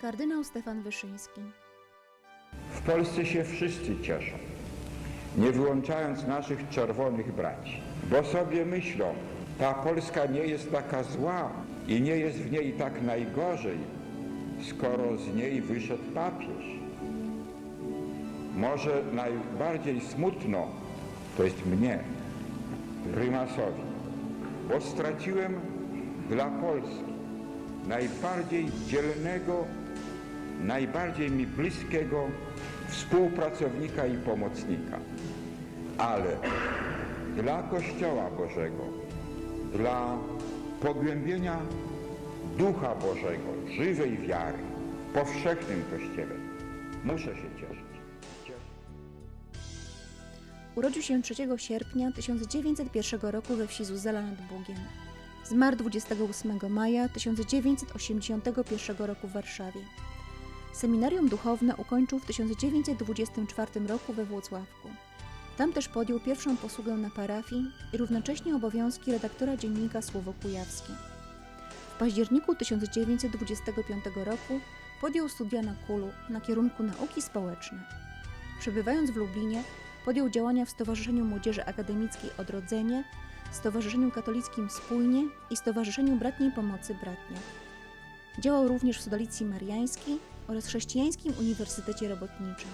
Kardynał Stefan Wyszyński. W Polsce się wszyscy cieszą, nie wyłączając naszych czerwonych braci, bo sobie myślą, ta Polska nie jest taka zła i nie jest w niej tak najgorzej, skoro z niej wyszedł papież. Może najbardziej smutno to jest mnie, prymasowi, bo straciłem dla Polski najbardziej dzielnego najbardziej mi bliskiego współpracownika i pomocnika. Ale dla Kościoła Bożego, dla pogłębienia Ducha Bożego, żywej wiary, powszechnym Kościele, muszę się cieszyć. Urodził się 3 sierpnia 1901 roku we wsi Zuzela nad Bugiem. Zmarł 28 maja 1981 roku w Warszawie. Seminarium duchowne ukończył w 1924 roku we Włocławku. Tam też podjął pierwszą posługę na parafii i równocześnie obowiązki redaktora dziennika Słowo Kujawskie. W październiku 1925 roku podjął studia na Kulu na kierunku nauki społeczne. Przebywając w Lublinie, podjął działania w Stowarzyszeniu Młodzieży Akademickiej Odrodzenie, Stowarzyszeniu Katolickim Spójnie i Stowarzyszeniu Bratniej Pomocy Bratnia. Działał również w Stolicy Mariańskiej oraz Chrześcijańskim Uniwersytecie Robotniczym.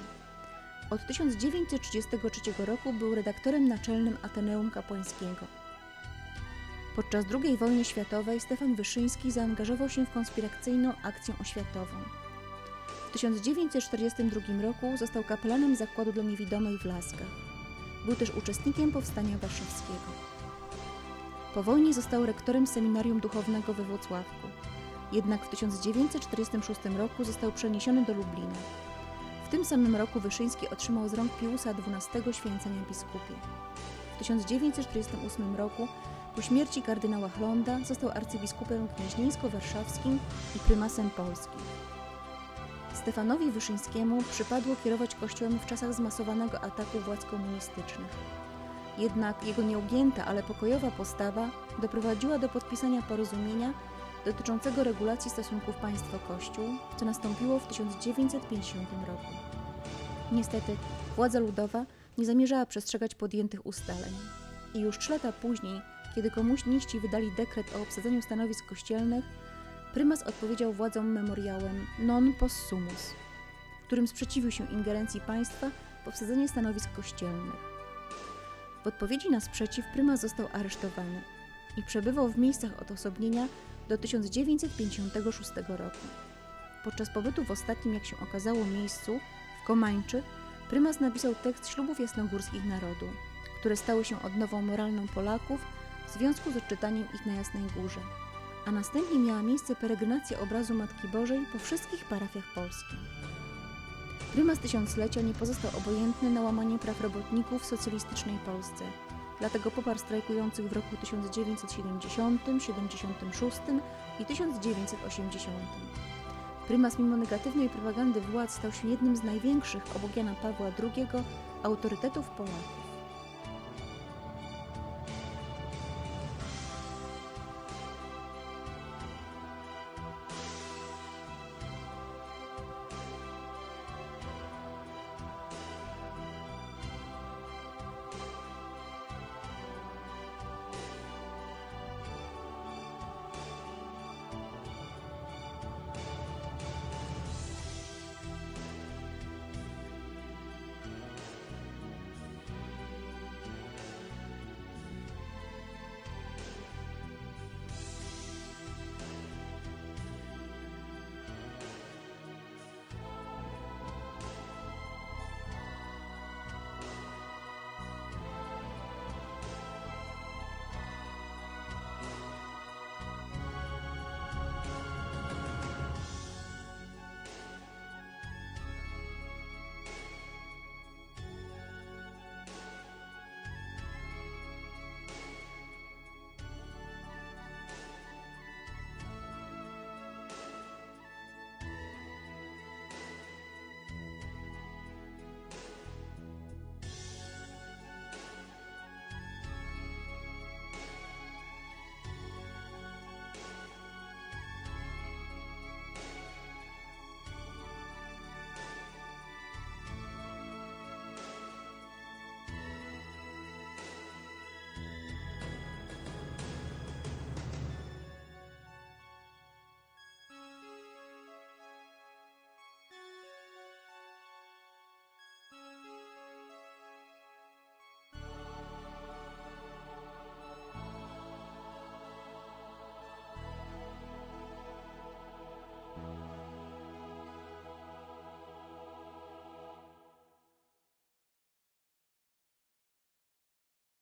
Od 1933 roku był redaktorem naczelnym Ateneum Kapłańskiego. Podczas II wojny światowej Stefan Wyszyński zaangażował się w konspiracyjną akcję oświatową. W 1942 roku został kapelanem Zakładu dla Niewidomych w Laskach. Był też uczestnikiem Powstania Warszawskiego. Po wojnie został rektorem Seminarium Duchownego we Włocławku. Jednak w 1946 roku został przeniesiony do Lublina. W tym samym roku Wyszyński otrzymał z rąk Piusa XII święcenia biskupie. W 1948 roku, po śmierci kardynała Chlonda, został arcybiskupem gnieźnieńsko-warszawskim i prymasem Polski. Stefanowi Wyszyńskiemu przypadło kierować kościołem w czasach zmasowanego ataku władz komunistycznych. Jednak jego nieugięta, ale pokojowa postawa doprowadziła do podpisania porozumienia dotyczącego regulacji stosunków państwo-kościół, co nastąpiło w 1950 roku. Niestety, władza ludowa nie zamierzała przestrzegać podjętych ustaleń. I już trzy lata później, kiedy komuniści wydali dekret o obsadzeniu stanowisk kościelnych, prymas odpowiedział władzom memoriałem non possumus, którym sprzeciwił się ingerencji państwa w obsadzenie stanowisk kościelnych. W odpowiedzi na sprzeciw prymas został aresztowany i przebywał w miejscach odosobnienia do 1956 roku. Podczas pobytu w ostatnim, jak się okazało, miejscu, w Komańczy, prymas napisał tekst ślubów jasnogórskich narodu, które stały się odnową moralną Polaków w związku z odczytaniem ich na Jasnej Górze, a następnie miała miejsce peregrinacja obrazu Matki Bożej po wszystkich parafiach Polski. Prymas Tysiąclecia nie pozostał obojętny na łamanie praw robotników w socjalistycznej Polsce, dlatego poparł strajkujących w roku 1970, 76 i 1980. Prymas mimo negatywnej propagandy władz stał się jednym z największych obok Jana Pawła II autorytetów Polaków.